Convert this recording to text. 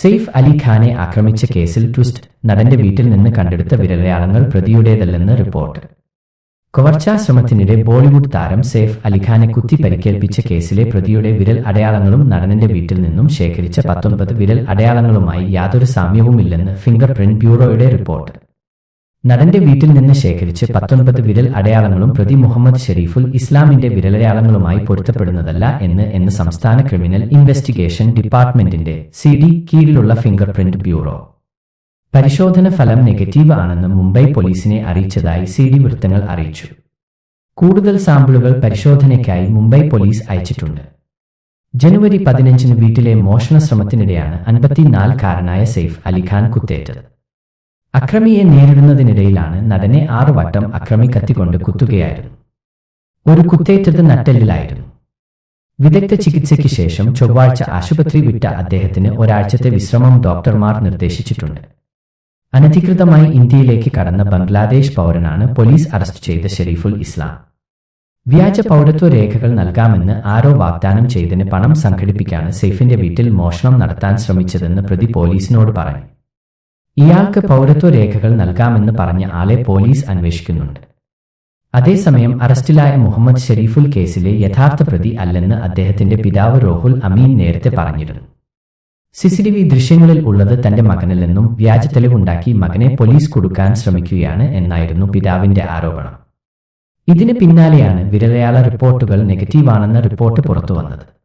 സെയ്ഫ് അലി ഖാനെ ആക്രമിച്ച കേസിൽ ട്വിസ്റ്റ് നടന്റെ വീട്ടിൽ നിന്ന് കണ്ടെടുത്ത വിരലയാളങ്ങൾ പ്രതിയുടേതല്ലെന്ന് റിപ്പോർട്ട്. കവർച്ചാ ശ്രമത്തിനിടെ ബോളിവുഡ് താരം സെയ്ഫ് അലിഖാനെ കുത്തി പരിക്കേൽപ്പിച്ച കേസിലെ പ്രതിയുടെ വിരൽ അടയാളങ്ങളും നടനന്റെ വീട്ടിൽ നിന്നും ശേഖരിച്ച പത്തൊൻപത് വിരൽ അടയാളങ്ങളുമായി യാതൊരു സാമ്യവുമില്ലെന്ന് ഫിംഗർ പ്രിന്റ് ബ്യൂറോയുടെ റിപ്പോർട്ട്. നടന്റെ വീട്ടിൽ നിന്ന് ശേഖരിച്ച് പത്തൊൻപത് വിരൽ അടയാളങ്ങളും പ്രതി മുഹമ്മദ് ഷെരീഫുൽ ഇസ്ലാമിന്റെ വിരലടയാളങ്ങളുമായി പൊരുത്തപ്പെടുന്നതല്ല എന്ന് എന്ന് സംസ്ഥാന ക്രിമിനൽ ഇൻവെസ്റ്റിഗേഷൻ ഡിപ്പാർട്ട്മെന്റിന്റെ സി ഡി കീഴിലുള്ള ഫിംഗർ പ്രിന്റ് ബ്യൂറോ. പരിശോധന ഫലം നെഗറ്റീവ് ആണെന്ന് മുംബൈ പോലീസിനെ അറിയിച്ചതായി സി ഡി വൃത്തങ്ങൾ അറിയിച്ചു. കൂടുതൽ സാമ്പിളുകൾ പരിശോധനയ്ക്കായി മുംബൈ പോലീസ് അയച്ചിട്ടുണ്ട്. ജനുവരി പതിനഞ്ചിന് വീട്ടിലെ മോഷണ ശ്രമത്തിനിടെയാണ് അൻപത്തിനാൽക്കാരനായ സെയ്ഫ് അലിഖാൻ കുത്തേറ്റത്. അക്രമിയെ നേരിടുന്നതിനിടയിലാണ് നടനെ ആറു വട്ടം അക്രമി കത്തിക്കൊണ്ട് കുത്തുകയായിരുന്നു. ഒരു കുത്തേറ്റത് നട്ടെല്ലിലായിരുന്നു. വിദഗ്ധ ചികിത്സയ്ക്ക് ശേഷം ചൊവ്വാഴ്ച ആശുപത്രി വിട്ട അദ്ദേഹത്തിന് ഒരാഴ്ചത്തെ വിശ്രമം ഡോക്ടർമാർ നിർദ്ദേശിച്ചിട്ടുണ്ട്. അനധികൃതമായി ഇന്ത്യയിലേക്ക് കടന്ന ബംഗ്ലാദേശ് പൗരനാണ് പോലീസ് അറസ്റ്റ് ചെയ്ത ഷെരീഫുൽ ഇസ്ലാം. വ്യാജ പൗരത്വ രേഖകൾ നൽകാമെന്ന് ആരോ വാഗ്ദാനം ചെയ്തതിന് പണം സംഘടിപ്പിക്കാണ് സെയ്ഫിന്റെ വീട്ടിൽ മോഷണം നടത്താൻ ശ്രമിച്ചതെന്ന് പ്രതി പോലീസിനോട് പറഞ്ഞു. ഇയാൾക്ക് പൗരത്വ രേഖകൾ നൽകാമെന്ന് പറഞ്ഞ ആളെ പോലീസ് അന്വേഷിക്കുന്നുണ്ട്. അതേസമയം അറസ്റ്റിലായ മുഹമ്മദ് ഷെരീഫുൽ കേസിലെ യഥാർത്ഥ പ്രതി അല്ലെന്ന് അദ്ദേഹത്തിന്റെ പിതാവ് റോഹുൽ അമീൻ നേരത്തെ പറഞ്ഞിരുന്നു. സിസിടിവി ദൃശ്യങ്ങളിൽ ഉള്ളത് തന്റെ മകനല്ലെന്നും വ്യാജ തെളിവുണ്ടാക്കി മകനെ പോലീസ് കൊടുക്കാൻ ശ്രമിക്കുകയാണ് എന്നായിരുന്നു പിതാവിന്റെ ആരോപണം. ഇതിന് പിന്നാലെയാണ് വിരലയാള റിപ്പോർട്ടുകൾ നെഗറ്റീവാണെന്ന റിപ്പോർട്ട് പുറത്തുവന്നത്.